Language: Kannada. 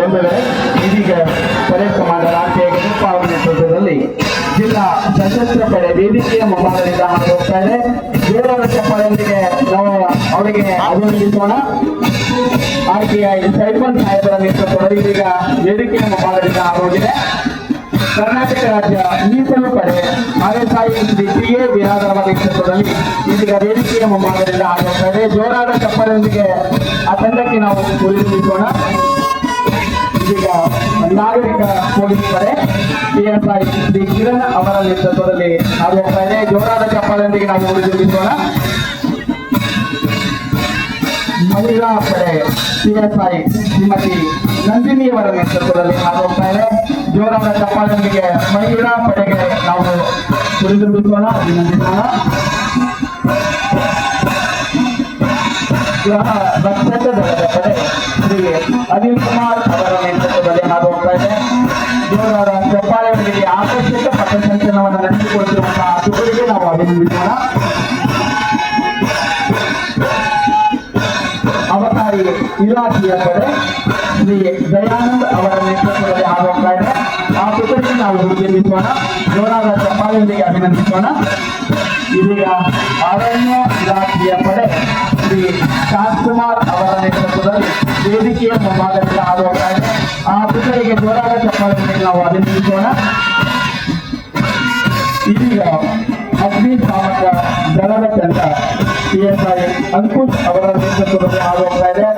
ಬಂದರೆ ಇದೀಗ ಕಮಾಂಡರ್ ಆಕೆ ಯಡಿಯೂರಪ್ಪ ನೇತೃತ್ವದಲ್ಲಿ ಜಿಲ್ಲಾ ಸಶಸ್ತ್ರ ಪಡೆ ವೇದಿಕೆಯ ಹಾದು ಹೋಗ್ತಾ ಇದೆ. ಜೋರಾದ ಚಪ್ಪಾಳೆಯೊಂದಿಗೆ ನಾವು ಅವರಿಗೆ ಅಭಿನಂದಿಸೋಣ. ಆರ್ಟಿಐ ಸೈಫನ್ ಸಾಹೇಬರ ನೇತೃತ್ವದಲ್ಲಿ ಇದೀಗ ವೇದಿಕೆಯ ಹಾದು ಹೋಗಿದೆ. ಕರ್ನಾಟಕ ರಾಜ್ಯ ಮೀಸಲು ಪಡೆ RSI Shri T A Biradar ನೇತೃತ್ವದಲ್ಲಿ ಇದೀಗ ವೇದಿಕೆಯ ಮುಂಭಾಗದಿಂದ ಇದೆ. ಜೋರಾದ ಚಪ್ಪಾಳೆಯೊಂದಿಗೆ ಆ ತಂಡಕ್ಕೆ ನಾವು ಉಳಿಸೋಣ ಇದೀಗ ನಾಗರಿಕ ಪೊಲೀಸ್ ಪಡೆ ಪಿಎಸ್ಐ ಶ್ರೀ ಕಿರಣ್ ಅವರ ನೇತೃತ್ವದಲ್ಲಿ ಹಾದು ಹೋಗ್ತಾ ಜೋರಾದ ಚಪ್ಪಾಳೆಯೊಂದಿಗೆ ನಾವು ಉಳಿಸೋಣ ಮಹಿಳಾ ಪಡೆ ಪಿಎಸ್ಐ ಶ್ರೀಮತಿ ನಂದಿನಿಯವರ ನೇತೃತ್ವದಲ್ಲಿ ಹಾದು ಇದೆ ಜೋರಾದ ಚಪ್ಪಾಳೆಯೊಂದಿಗೆ ಮಹಿಳಾ ಪಡೆಗೆ ನಾವು ಕುರಿದುಂಬಿಸೋಣ ಅಭಿನಂದಿಸೋಣ ರಕ್ಷಕ ದಳದ ಪಡೆ ಶ್ರೀ ಅನಿಲ್ ಕುಮಾರ್ ಜೋರಾದ ಚಪ್ಪಾಳೆಯೊಂದಿಗೆ ಆಕರ್ಷಕ ಪಥಸಂಚಲನವನ್ನು ನಡೆಸಿಕೊಡುತ್ತಿರುವಂತಹ ತುಕಡಿಗೆ ನಾವು ಅಭಿನಂದಿಸೋಣ. ಅವತಾರಿ ಇಲಾಖೆಯ ಪಡೆ ಶ್ರೀ ದಯಾನಂದ್ ಅವರ ನೇತೃತ್ವದಲ್ಲಿ ಆಗೋಗ್ತಾ ಇದೆ ಆ ತುಕಡಿಗೆ ನಾವು ಹುಡುಗಿಸೋಣ ಜೋರಾದ ಚಪ್ಪಾಳೆಯೊಂದಿಗೆ ಅಭಿನಂದಿಸೋಣ. ಇದೀಗ ಅರಣ್ಯ ಇಲಾಖೆಯ ಪಡೆ ಶ್ರೀ ಶಾಂತಕುಮಾರ್ ಅವರ ನೇತೃತ್ವದಲ್ಲಿ ವೇದಿಕೆಯ ಮುಂಭಾಗದಿಂದ ಹಾದು ಹೋಗ್ತಾ ಹೋರಾಟ ಚಪ್ಪಾಳೆಯೊಂದಿಗೆ ನಾವು ಅಭಿನಂದಿಸೋಣ ಇದೀಗ ಅಗ್ನಿಶಾಮಕ ದಳದ ತಂಡ ಪಿಎಸ್ಐ ಅಂಕುಶ್ ಅವರ ನೇತೃತ್ವದಲ್ಲಿ ಆಗೋಗ್ತಾ ಇದೆ.